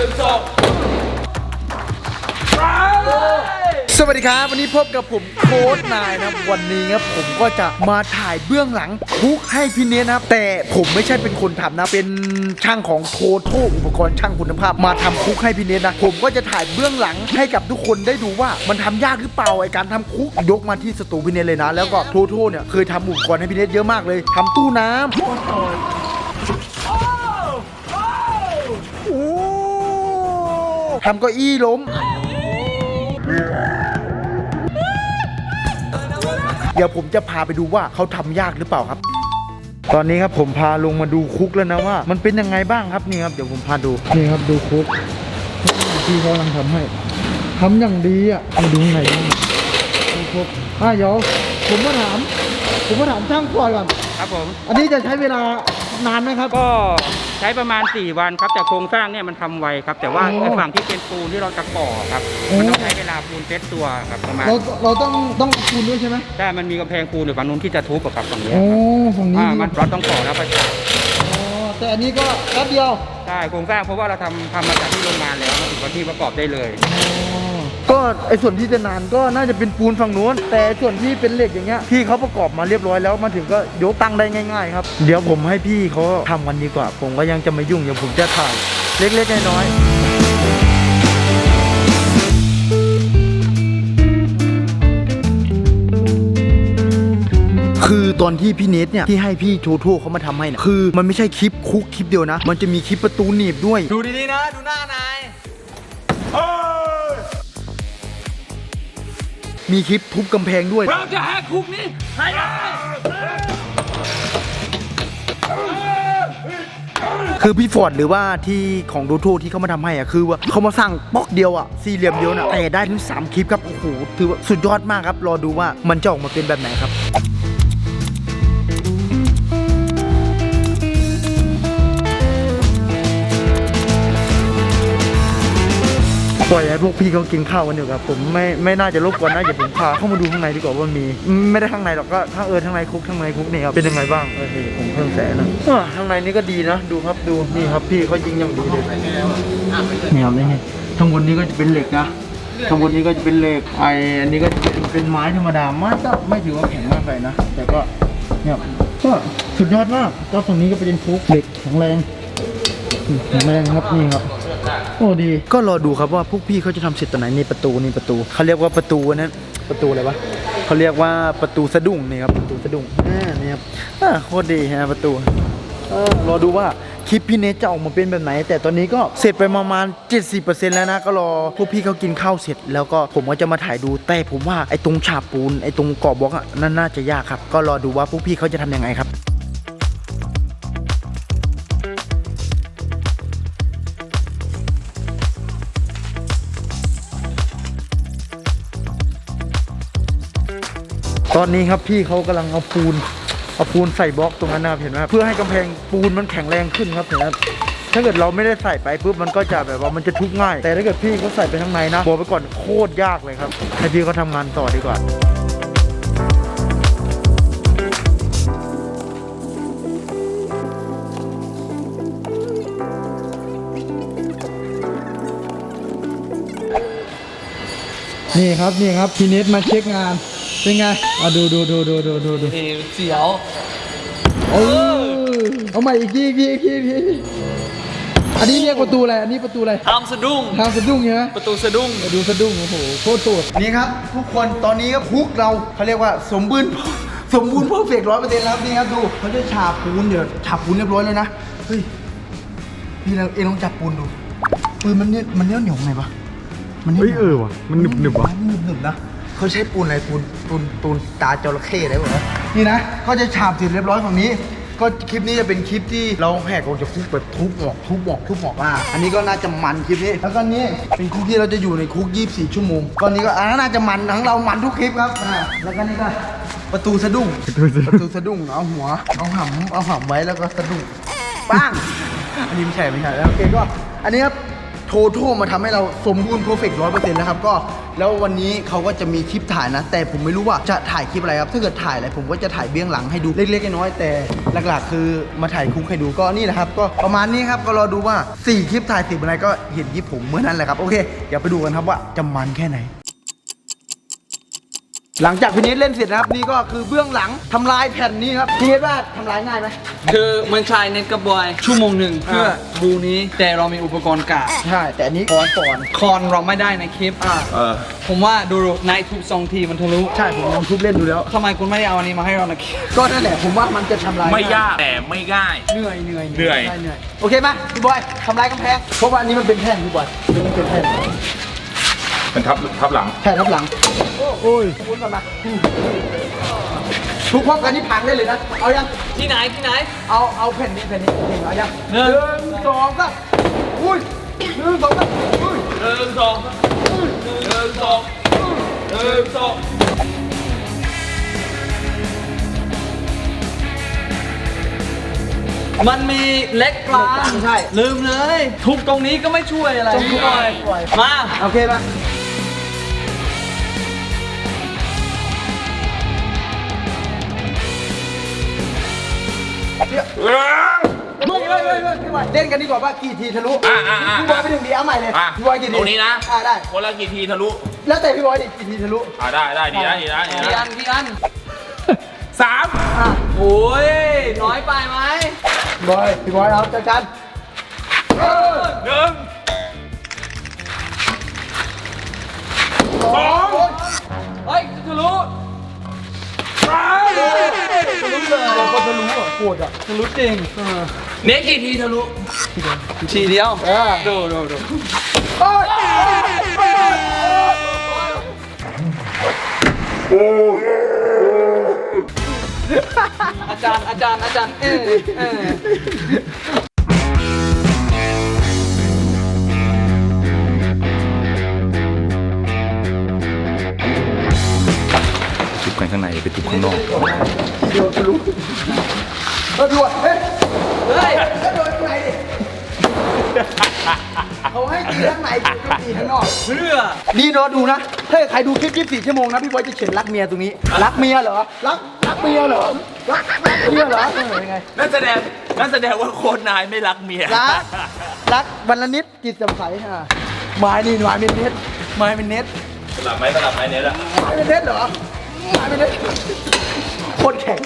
นึ่งสองสวัสดีครับ วันนี้พบกับผมโค้ดนายนะครับวันนี้ครับผมก็จะมาถ่ายเบื้องหลังคุกให้พี่เนทนะครับ แต่ผมไม่ใช่เป็นคนทำนะ เป็นช่างของโทโทอุปกรณ์ช่างคุณภาพ มาทำคุกให้พี่เนทนะ ผมก็จะถ่ายเบื้องหลังให้กับทุกคนได้ดูว่ามันทำยากหรือเปล่าไอการทำคุกยกมาที่สตูพี่เนทเลยนะ แล้วก็โทโทเนี่ยเคยทำอุปกรณ์ให้พี่เนทเยอะมากเลยทำตู้น้ำ ทำเก้าอี้ล้ม เดี๋ยวผมจะพาไปดูว่าเขาทำยากหรือเปล่าครับ ตอนนี้ครับผมพาลงมาดูคุกแล้วนะว่า มันเป็นยังไงบ้างครับนี่ครับเดี๋ยวผมพาดูนี่ครับดูคุกที่เขากำลังทำให้ทำอย่างดีอะมาดูข้างในบ้างดูคุกอะเดี๋ยวผมมาถาม ผมมาถามช่างก่อนก่อนครับผม อันนี้จะใช้เวลา นานไหมครับ ก็ใช้ประมาณ 4 วันครับแต่โครงสร้างเนี่ยมันทำไวครับ แต่ว่าโอ้ไอ้ฝั่งที่เป็นปูนที่เราจะก่อครับโอ้มันต้องใช้เวลาปูนเซตตัวครับประมาณเราเราต้องต้องคูณด้วยใช่ไหมแต่มันมีกำแพงปูนอยู่ฝั่งนู้นที่จะทุบอะครับฝั่งเนี้ยโอ้ฝั่งนี้อ่ามันเราต้องก่อแล้วประจาอ๋อแต่อันนี้ก็แป๊บเดียวใช่โครงสร้างเพราะว่าเราทำทำมาจากที่โรงงานแล้วมาถึงวันที่ประกอบได้เลยก็ ไอ้ส่วนที่จะนานก็น่าจะเป็นปูนฝั่งนู้น แต่ส่วนที่เป็นเหล็กอย่างเงี้ยพี่เขาประกอบมาเรียบร้อยแล้วมาถึงก็ยกตั้งได้ง่ายๆครับ เดี๋ยวผมให้พี่เขาทำกันดีกว่า ผมก็ยังจะไม่ยุ่งเดี๋ยวผมจะถ่ายเล็กๆน้อยๆคือตอนที่พี่เนทเนี่ยที่ให้พี่โชโทเขามาทำให้นี่ยคือ มันไม่ใช่คลิปคุกคลิปเดียวนะ มันจะมีคลิปประตูหนีบด้วย ดูดีๆนะ ดูหน้านา มีคลิปทุบกำแพงด้วย เราจะแหกคุกนี้ให้ได้คือพี่ฟอร์ดหรือว่าที่ของโดโทที่เขามาทำให้อะคือว่าเขามาสร้างบล็อกเดียวอะสี่เหลี่ยมเดียวนะแต่ได้ถึง 3 คลิปครับ โอ้โห ถือว่าสุดยอดมากครับ รอดูว่ามันจะออกมาเป็นแบบไหนครับ พวกพี่เขากินข้าวกันอยู่ครับผมไม่ไม่น่าจะรบกวนนะเดี๋ยวผมพาเข้ามาดูข้างในดีกว่าว่ามี ไม่ได้ข้างในหรอกก็ข้างเออข้างในคุกข้างในคุกนี่ครับเป็นยังไงบ้างเออนี่ผมเพิ่มแสงนะอะข้างในนี่ก็ดีนะดูครับดูนี่ครับพี่เขายิงอย่างดีเลยนี่ครับนี่ทั้งบนนี้ก็จะเป็นเหล็กนะทั้งบนนี้ก็จะเป็นเหล็กไออันนี้ก็จะเป็นเป็นไม้ธรรมดาไม้ก็ไม่ถือว่าแข็งมากไปนะ แต่ก็เนี่ยก็สุดยอดมากก็ฝั่งนี้ก็เป็นคุกเหล็กแข็งแรงแข็งแรงครับนี่ครับ โอ้ดี ก็รอดูครับว่าพวกพี่เขาจะทำเสร็จตอนไหนนี่ประตูนี่ประตูเขาเรียกว่าประตูอันนั้นประตูอะไรวะเขาเรียกว่าประตูสะดุ้งนี่ครับประตูสะดุ้งอ่านี่ครับอ่าโคตรดีฮะประตูเออรอดูว่าคลิปพี่เนทจะออกมาเป็นแบบไหน แต่ตอนนี้ก็เสร็จไปประมาณ 70%แล้วนะ ก็รอพวกพี่เขากินข้าวเสร็จ แล้วก็ผมก็จะมาถ่ายดูแต่ผมว่าไอ้ตรงฉาบปูนไอ้ตรงกรอบบล็อกอะนั่นน่าจะยากครับ ก็รอดูว่าพวกพี่เขาจะทำยังไงครับ ตอนนี้ครับพี่เขากำลังเอาปูนเอาปูนใส่บล็อกตรงนั้นนะครับเห็นไหมเพื่อให้กำแพงปูนมันแข็งแรงขึ้นครับเห็นไหมถ้าเกิดเราไม่ได้ใส่ไปปุ๊บมันก็จะแบบว่ามันจะทุบง่าย แต่ถ้าเกิดพี่เขาใส่ไปข้างในนะบอกไปก่อนโคตรยากเลยครับให้พี่เขาทำงานต่อดีกว่านี่ครับนี่ครับพี่เนทมาเช็คงาน เป็นไงอะดูดูดูดูดูดูดูเสียวเออเอาใหม่อีกทีอีกทีอีกทีอีกทีอันนี้เรียกประตูอะไร อันนี้ประตูอะไรทำสะดุ้งทางสะดุ้งใช่ไหมประตูสะดุ้งดูสะดุ้งโอ้โหโคตรตูดนี่ครับ ทุกคนตอนนี้ก็คุกเราเขาเรียกว่าสมบูรณ์ สมบูรณ์เพอร์เฟกต์ร้อยเปอร์เซ็นต์แล้วนี่ครับดูเขาจะฉาบปูนเดี๋ยวฉาบปูนเรียบร้อยแล้วนะเฮ้ยพี่เราเอ็งลองจับปูนดูปูนมันเนี่ยมันเหนียวเหนียวไงปะมันหนียวเฮ้ยเออว่ะมันหนึบหนึบว่ะมันหนึบหนึบนะ เขาใช้ปูนอะไรปูนปูนปูนตาจระเข้อะไรแบบนี้นี่นะ ก็จะฉาบเสร็จเรียบร้อยฝั่งนี้ ก็คลิปนี้จะเป็นคลิปที่เราแหกออกจากคุกแบบทุบออกทุบออกทุบออกอะอันนี้ก็น่าจะมันคลิปนี้ แล้วก็นี้เป็นคุกที่เราจะอยู่ในคุก 24 ชั่วโมงก็นี้ก็อ่าน่าจะมันทั้งเรามันทุกคลิปครับอ่าแล้วก็นี่ก็ประตูสะดุ้งประตูสะดุ้งเอาหัวเอาหำเอาหำไว้แล้วก็สะดุ้งปังอันนี้ไม่ใช่ไม่ใช่แล้วโอเคก็อันนี้ครับ โทโทมาทำให้เราสมบูรณ์เพอร์เฟกต์ร้อยเปอร์เซ็นต์นะครับก็แล้ววันนี้เขาก็จะมีคลิปถ่ายนะ แต่ผมไม่รู้ว่าจะถ่ายคลิปอะไรครับ ถ้าเกิดถ่ายอะไรผมก็จะถ่ายเบื้องหลังให้ดูเล็กๆน้อยๆแต่หลักๆ คือมาถ่ายคุกให้ดูก็นี่แหละครับ ก็ประมาณนี้ครับก็รอดูว่า4คลิปถ่ายสิบอะไรก็เห็นคลิปผมเมื่อนั้นแหละครับโอเคเดี๋ยวไปดูกันครับว่าจะมันแค่ไหน หลังจากพินิจเล่นเสร็จนะครับนี่ก็คือเบื้องหลังทำลายแผ่นนี้ครับพินิจว่าทำลายง่ายไหม คือมันใช้เน็ตกระบอยชั่วโมงหนึ่งเพื่อบูนี้แต่เรามีอุปกรณ์กาใช่ แต่อันนี้ฟอนฟอนคอนเราไม่ได้ในคลิปอ่าผมว่าดูในทุกสองทีมันทะลุใช่ผมลองทุบเล่นดูแล้วทำไมคุณไม่ได้เอาอันนี้มาให้เราในคลิปก็นั่นแหละผมว่ามันจะทำลายไม่ยากแต่ไม่ง่ายเหนื่อยเหนื่อยเหนื่อยใช่เหนื่อยโอเคไหมพี่บอยทำลายกำแพงเพราะว่าอันนี้มันเป็นแท่นพี่บอยมันเป็นแท่น มันทับทับหลังแท่นทับหลัง โอ้ยคุณก่อนมาทุกพร้อมกันนี่พังได้เลยนะ เอายัง ที่ไหนที่ไหน เอาเอาแผ่นนี้แผ่นนี้เห็นเอายังหนึ่งหนึ่งสองสามอุ้ยหนึ่งสองสามอุ้ยหนึ่งสองหนึ่งสองหนึ่งสองมันมีเล็กกลางใช่ ลืมเลย ทุบตรงนี้ก็ไม่ช่วยอะไรต้องทุบพี่บอยพี่บอยมา โอเคปะ เอ้ยไม่ไม่ไม่ไม่พี่บอยเล่นกันดีกว่าว่ากี่ทีทะลุอะอะอะ พี่บอยไปถึงดีเอาใหม่เลยอะพี่บอยกี่ทีตรงนี้นะอ่าได้ คนละกี่ทีทะลุแล้วแต่พี่บอยดิกี่ทีทะลุอ่าได้ได้ดีนะดีนะดีกี่อันะนกี่อันสามอะโอ้ยน้อยไปไหมพี่บอยพี่บอยเอาจัดการเออหนึ่งสองเฮ้ยทะลุสาม เลยคนทะลุอะโคตรอะทะลุจริงเน็กกี่ทีทะลุทีเดียวเออดูดูดูโอ้ยอาจารย์อาจารย์อาจารย์เออเออทุบกันข้างในไปทุบข้างนอก ให้ตีข้างในตีตีข้างนอกเพื่อนี่เนาะดูนะ ถ้าใครดูคลิป 24 ชั่วโมงนะพี่บอยจะเขียนรักเมียตรงนี้ รักเมียเหรอ รักรักเมียเหรอ รักรักเมียเหรอเออยังไง นั่นแสดงนั่นแสดงว่าโคนนายไม่รักเมียรัก รักวันละนิดจิตจำใสฮะไม้นี่ไม้เป็นเน็ตไม้เป็นเน็ตสลับไหมสลับไหมเนี่ยละไม้เป็นเน็ตเหรอไม้เป็นเน็ตโคตรแข็ง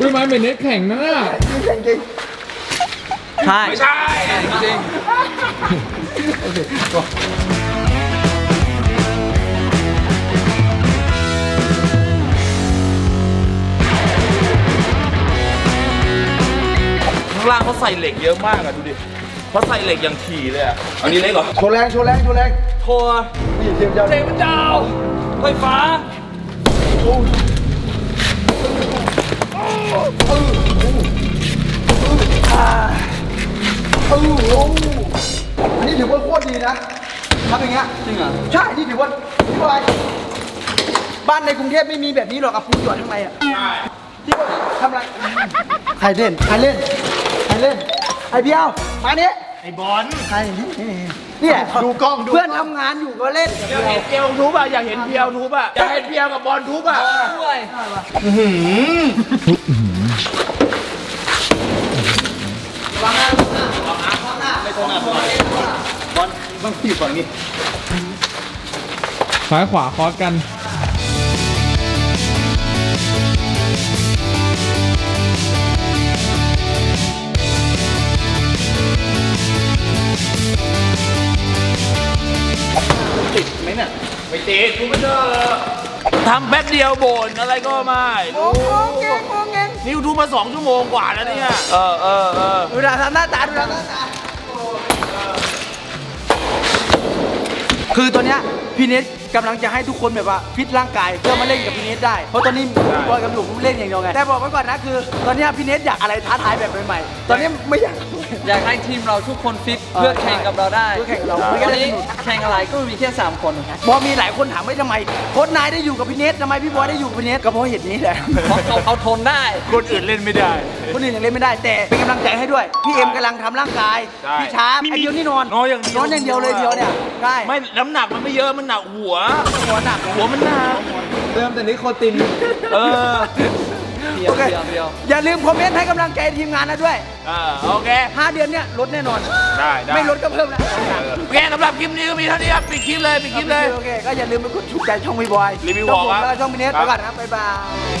อุ้ยไม้เป็นเน็ตแข็งนะน่ะ แข็งจริง ใช่ ไม่ใช่จริงข้างล่างเขาใส่เหล็กเยอะมากอะดูดิเขาใส่เหล็กอย่างถี่เลยอะอันนี้เล็กเหรอโชว์แรงโชว์แรงโชว์แรงโทรนี่เทียมเจ้าเทพเจ้าไฟฟ้า เออโอ้อันนี้ถือว่าโคตรดีนะทำอย่างเงี้ย จริงเหรอ ใช่ นี่ถือว่าพี่บอยบ้านในกรุงเทพไม่มีแบบนี้หรอกกับปูจอดข้างในอะที่บอยทำอะไร ใครเล่น ใครเล่น ใครเล่น ไอเบียว มาเนี้ยไอบอลใครเนี่ยดูกล้องดูเพื่อนทำงานอยู่ก็เล่นอยากเห็นเพียวทุบอะอยากเห็นเพียวทุบอะอยากเห็นเพียวกับบอลทุบอะด้วย ซ้ายขวาคอสกันไม่ติดทุบไม่เจอทำแป๊บเดียวโบนอะไรก็ไม่โอ้โหเก่งโอ้เก่งนิวทุบมาสองชั่วโมงกว่าแล้วเนี่ย เออเออเออ ดูหน้าหน้าตาดูหน้าตา คือตัวเนี้ย พพี่เนทกำลังจะให้ทุกคนแบบว่าฟิตร่างกายเพื่อมาเล่นกับพี่เนทได้ เพราะตอนนี้พี่บอยกับหนุ่มเล่นอย่างเดียวไง แต่บอกไว้ก่อนนะคือ ตอนเนี้ยพี่เนทอยากอะไรท้าทายแบบใหม่ๆ ตอนนี้ไม่อยาก อยากให้ทีมเราทุกคนฟิตเพื่อแข่งกับเราได้เพื่อแข่งกับเราวันนี้แข่งอะไรก็มีแค่3คนเพราะมีหลายคนถามว่าทำไมโค้ชนายได้อยู่กับพี่เนททำไมพี่บอยได้อยู่กับพี่เนทก็เพราะเหตุนี้แหละเพราะเขาเขาทนได้คนอื่นเล่นไม่ได้ คนอื่นยังเล่นไม่ได้แต่เป็นกำลังใจให้ด้วยพี่เอ็มกำลังทำร่างกายใช่พี่ช้าไอเดียวนี่นอนนอนอย่างเดียวนอนอย่างเดียวเลยเดียวเนี่ยใช่ไม่น้ำหนักมันไม่เยอะมันหนักหัว หัวหนักหัวมันหนักเริ่มแต่นิโคติน เออเดียวโอเคเดียวเดียวอย่าลืมคอมเมนต์ให้กำลังใจทีมงานนะด้วยเออโอเค5เดือนเนี่ยลดแน่นอน ได้ได้ไม่ลดก็เพิ่มนะโอเคสำหรับคลิปนี้ก็มีเท่านี้ครับปิดคลิปเลยปิดคลิปเลย โอเค ก็อย่าลืมไปกดถูกใจช่องพี่บอยรีวิวช่องผมบอกครับแล้วก็ช่องพี่เนทครัไปบก่อนนะครับบ๊ายบาย